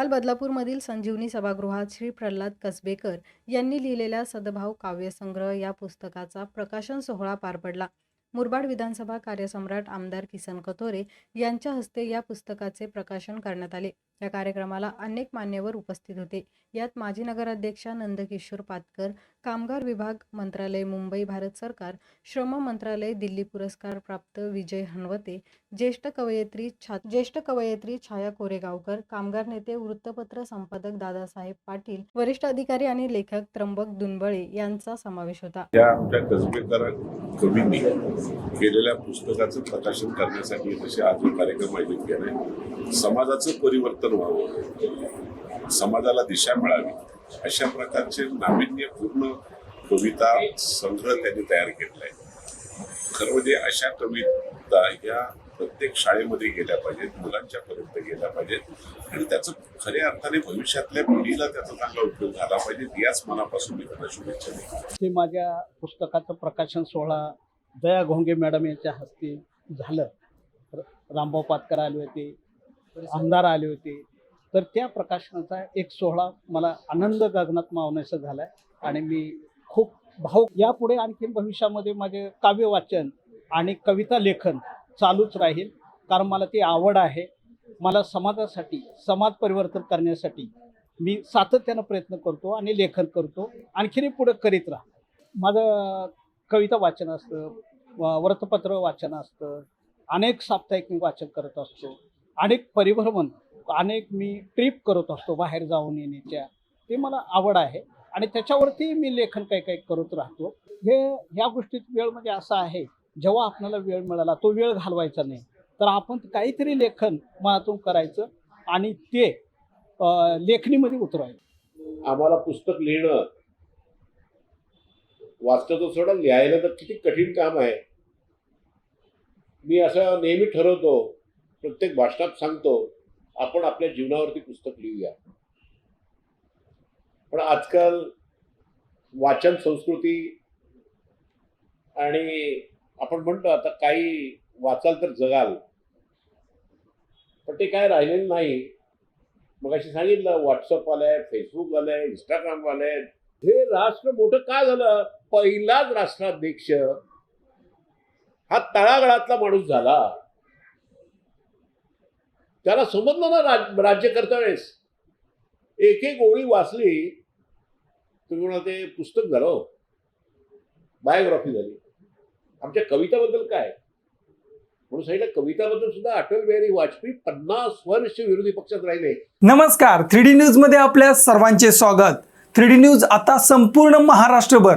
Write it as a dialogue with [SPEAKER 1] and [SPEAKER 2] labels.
[SPEAKER 1] काल बदलापूरमधील संजीवनी सभागृहात श्री प्रल्हाद कसबेकर यांनी लिहिलेल्या सद्भाव काव्यसंग्रह या पुस्तकाचा प्रकाशन सोहळा पार पडला. मुरबाड विधानसभा कार्यसम्राट आमदार किसन कथोरे यांच्या हस्ते या पुस्तकाचे प्रकाशन करण्यात आले. या कार्यक्रमाला अनेक मान्यवर उपस्थित होते. यात माजी नगराध्यक्षा नंदकिशोर पातकर कामगार विभाग मंत्रालय मुंबई भारत सरकार श्रम मंत्रालय दिल्ली पुरस्कार प्राप्त विजय हनवते ज्येष्ठ कवयित्री छा ज्येष्ठ कवयित्री छाया कोरेगावकर कामगार नेते वृत्तपत्र संपादक दादासाहेब पाटील वरिष्ठ अधिकारी आणि लेखक त्र्यंबक दुनबळे यांचा समावेश होता.
[SPEAKER 2] कवींनी केलेल्या पुस्तकाचं प्रकाशन करण्यासाठी आज कार्यक्रम आयोजित केले समाजाचं परिवर्तन व्हावं हो. समाजाला दिशा मिळावी. अशा प्रकारचे नाविन्यपूर्ण कविता संग्रह त्यांनी तयार केलेला आहे. खरं म्हणजे अशा कविता या प्रत्येक शाळेमध्ये गेल्या पाहिजेत मुलांच्या पर्यंत गेल्या पाहिजेत. आणि त्याचं खऱ्या अर्थाने भविष्यातल्या पिढीला त्याचा चांगला उपयोग झाला पाहिजे याच मनापासून मी त्यांना शुभेच्छा देतो.
[SPEAKER 3] ते माझ्या पुस्तकाचं प्रकाशन सोहळा दया घोंगे मॅडम यांच्या हस्ते झालं. रामभाऊ पातकर आले होते. आमदार आले होते. तर त्या प्रकाशनाचा एक सोहळा मला आनंद गगनात मावण्याचा झाला आहे आणि मी खूप भाऊ यापुढे आणखीन भविष्यामध्ये माझे काव्य वाचन आणि कविता लेखन चालूच राहील कारण मला ती आवड आहे. मला समाजासाठी समाज परिवर्तन करण्यासाठी मी सातत्यानं प्रयत्न करतो आणि लेखन करतो. आणखीनही पुढे करीत राहा. माझं कविता वाचन असतं वृत्तपत्र वाचन असतं. अनेक साप्ताहिक मी वाचन करत असतो. अनेक परिभ्रमण अनेक मी ट्रिप करत असतो बाहेर जाऊन येण्याच्या. ते मला आवड आहे आणि त्याच्यावरती मी लेखन काही काही करत राहतो. हे ह्या गोष्टीत वेळ म्हणजे असा आहे जेव्हा आपल्याला वेळ मिळाला तो वेळ घालवायचा नाही. तर आपण काहीतरी लेखन मनातून करायचं आणि ते लेखणीमध्ये उतरवायचं.
[SPEAKER 2] आम्हाला पुस्तक लिहिणं वाचतं सोडा लिहायला तर किती कठीण काम आहे. मी असं नेहमी ठरवतो प्रत्येक भाषणात सांगतो आपण आपल्या जीवनावरती पुस्तक लिहूया. पण आजकाल वाचन संस्कृती आणि आपण म्हणतो आता काही वाचाल तर जगाल. पण ते काय राहिलेलं नाही. मग अशी सांगितलं व्हॉट्सअप आलंय फेसबुक आलंय इंस्टाग्राम आलंय हे राष्ट्र मोठं का झालं? पहिलाच राष्ट्राध्यक्ष हा तळागळातला माणूस झाला. त्याला समजलं ना राज राज्य करता वेळेस. एक एक ओळी वाचली. तुम्ही म्हणा ते पुस्तक झालं हो. बायोग्राफी झाली. आमच्या कविताबद्दल काय? म्हणून सांगितलं कविताबद्दल सुद्धा अटल बिहारी वाजपेयी पन्नास वर्ष विरोधी पक्षात राहिले.
[SPEAKER 4] नमस्कार. थ्री डी न्यूजमध्ये आपल्या सर्वांचे स्वागत. थ्री डी न्यूज आता संपूर्ण महाराष्ट्रभर.